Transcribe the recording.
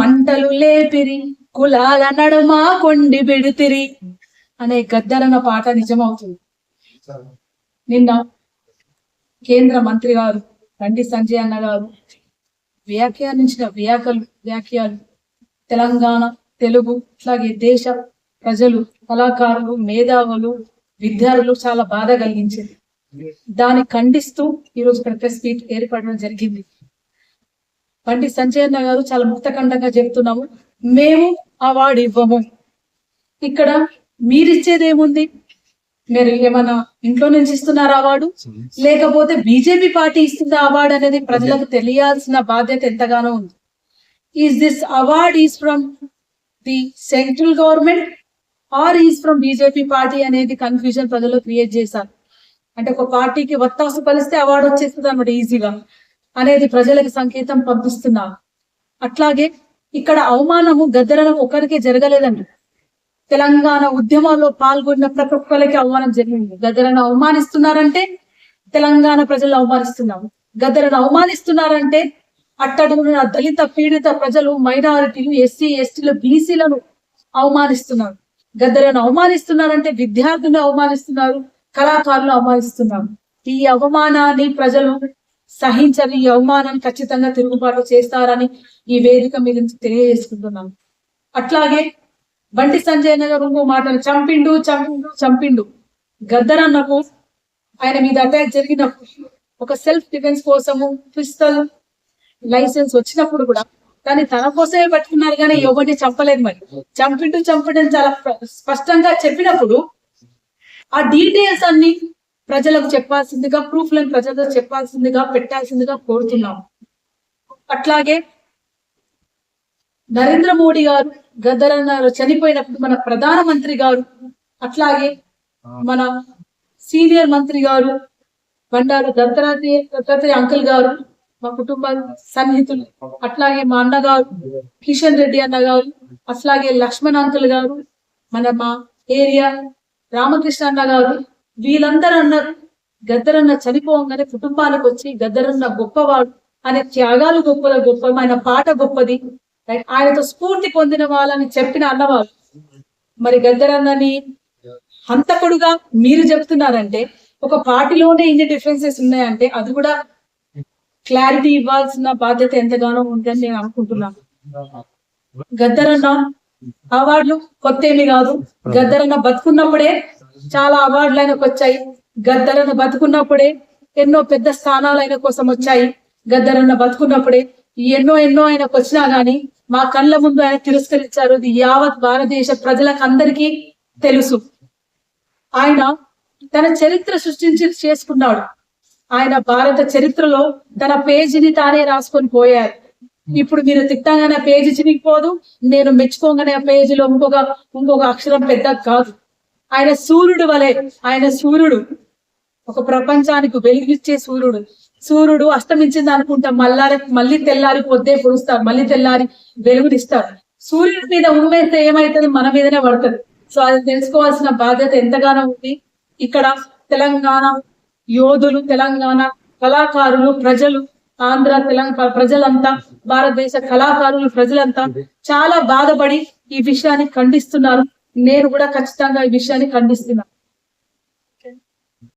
మంటలు లేపిరి కులాల నడుమ కొండి పెడితిరి అనే గద్దరన్న పాట నిజమవుతుంది. నిన్న కేంద్ర మంత్రి గారు బండి సంజయ్ అన్న గారు వ్యాఖ్యానించిన వ్యాఖ్యలు వ్యాఖ్యలు. తెలంగాణ తెలుగు అట్లాగే దేశ ప్రజలు కళాకారులు మేధావులు విద్యార్థులు చాలా బాధ కలిగించింది. దాన్ని ఖండిస్తూ ఈరోజు ఇక్కడ ప్రెస్ మీట్ ఏర్పడడం జరిగింది. బండి సంజయ్ అన్న గారు చాలా ముక్తఖండంగా చెప్తున్నాము. మేము అవార్డు ఇవ్వము. ఇక్కడ మీరిచ్చేది ఏముంది మీరు ఏమన్నా ఇంట్లో నుంచి ఇస్తున్నారా అవార్డు లేకపోతే బీజేపీ పార్టీ ఇస్తుంది అవార్డు అనేది ప్రజలకు తెలియాల్సిన బాధ్యత ఎంతగానో ఉంది. Is this award is from the central government or is from BJP party అనేది కన్ఫ్యూజన్ ప్రజలు క్రియేట్ చేశారు. అంటే ఒక పార్టీకి వత్తాసు కలిస్తే అవార్డు వచ్చేస్తుంది అనమాట ఈజీగా అనేది ప్రజలకు సంకేతం పంపిస్తున్నారు అట్లాగే ఇక్కడ అవమానము గద్దరనం ఒకరికే జరగలేదండి. తెలంగాణ ఉద్యమాల్లో పాల్గొన్న ప్రతి ఒక్కరికి అవమానం జరిగింది. గద్దరను అవమానిస్తున్నారంటే తెలంగాణ ప్రజలు అవమానిస్తున్నాము. గద్దరను అవమానిస్తున్నారంటే అట్టడుగున దళిత పీడిత ప్రజలు మైనారిటీలు ఎస్సీ ఎస్టీలు బీసీలను అవమానిస్తున్నారు. గద్దరను అవమానిస్తున్నారంటే విద్యార్థులను అవమానిస్తున్నారు కళాకారులు అవమానిస్తున్నారు. ఈ అవమానాన్ని ప్రజలు సహించని అవమానం ఖచ్చితంగా తిరుగుబాటు చేస్తారని ఈ వేదిక మీద తెలియజేసుకుంటున్నాను అట్లాగే బండి సంజయ్ నగర్ ఇంకో మాటలు చంపిండు చంపిండు చంపిండు. గద్దరన్నకు ఆయన మీద అటాక్ జరిగినప్పుడు ఒక సెల్ఫ్ డిఫెన్స్ కోసము పిస్తల్ లైసెన్స్ వచ్చినప్పుడు కూడా దాన్ని తన కోసమే పట్టుకున్నారు కానీ ఎవరిని చంపలేదు మరి. చంపిండు చంపడం చాలా స్పష్టంగా చెప్పినప్పుడు ఆ డీటెయిల్స్ అన్ని ప్రజలకు చెప్పాల్సిందిగా ప్రూఫ్లను ప్రజలకు చెప్పాల్సిందిగా పెట్టాల్సిందిగా కోరుతున్నాం. అట్లాగే నరేంద్ర మోడీ గారు గద్దరన్నారు చనిపోయినప్పుడు మన ప్రధానమంత్రి గారు అట్లాగే మన సీనియర్ మంత్రి గారు బండారు దత్తాత్రేయ దత్తాత్రేయ అంకుల్ గారు మా కుటుంబ సన్నిహితులు అట్లాగే మా అన్నగారు కిషన్ రెడ్డి అన్న గారు అట్లాగే లక్ష్మణ్ అంకుల్ గారు మన మా ఏరియా రామకృష్ణ అన్న గారు వీళ్ళందరూ అన్నారు గద్దరన్న చనిపోగానే కుటుంబాలకు వచ్చి గద్దరన్న గొప్పవాడు అనే త్యాగాలు గొప్పల గొప్ప ఆయన పాట గొప్పది. ఆయనతో స్ఫూర్తి పొందిన వాళ్ళని చెప్పిన అన్నవాళ్ళు మరి గద్దరన్నని హంతకుడుగా మీరు చెప్తున్నారంటే ఒక పార్టీలోనే ఇన్ని డిఫరెన్సెస్ ఉన్నాయంటే అది కూడా క్లారిటీ ఇవ్వాల్సిన బాధ్యత ఎంతగానో ఉందని నేను అనుకుంటున్నాను. గద్దరన్న అవార్డులు కొత్త ఏమి కాదు. గద్దరన్న బతుకున్నప్పుడే చాలా అవార్డులు ఆయనకు వచ్చాయి గద్దరన్న బతుకున్నప్పుడే ఎన్నో పెద్ద స్థానాలు ఆయన కోసం వచ్చాయి గద్దరన్న బతుకున్నప్పుడే ఎన్నో ఎన్నో ఆయనకు వచ్చినా గానీ మా కళ్ళ ముందు ఆయన తిరస్కరించారు. ఇది యావత్ భారతదేశ ప్రజలకు అందరికీ తెలుసు. ఆయన తన చరిత్ర సృష్టించి చేసుకున్నాడు. ఆయన భారత చరిత్రలో తన పేజీని తానే రాసుకొని పోయారు. ఇప్పుడు మీరు తిట్టంగానే పేజీ చినిగిపోదు. నేను మెచ్చుకోగానే ఆ పేజీలో ఇంకొక ఇంకొక అక్షరం పెద్ద కాదు. ఆయన సూర్యుడు వలె ఆయన సూర్యుడు ఒక ప్రపంచానికి వెలుగిచ్చే సూర్యుడు. సూర్యుడు అస్తమించింది అనుకుంటా మల్లారి మళ్ళీ తెల్లారి పొద్దే పొడుస్తారు మళ్ళీ తెల్లారి వెలుగునిస్తారు సూర్యుడి మీద ఉమ్మేస్తే ఏమైతుంది? మన మీదనే పడుతుంది. సో అది తెలుసుకోవాల్సిన బాధ్యత ఎంతగానో ఉంది. ఇక్కడ తెలంగాణ యోధులు తెలంగాణ కళాకారులు ప్రజలు ఆంధ్ర తెలంగాణ ప్రజలంతా భారతదేశ కళాకారులు ప్రజలంతా చాలా బాధపడి ఈ విషయాన్ని ఖండిస్తున్నారు. నేను కూడా ఖచ్చితంగా ఈ విషయాన్ని ఖండిస్తున్నాను.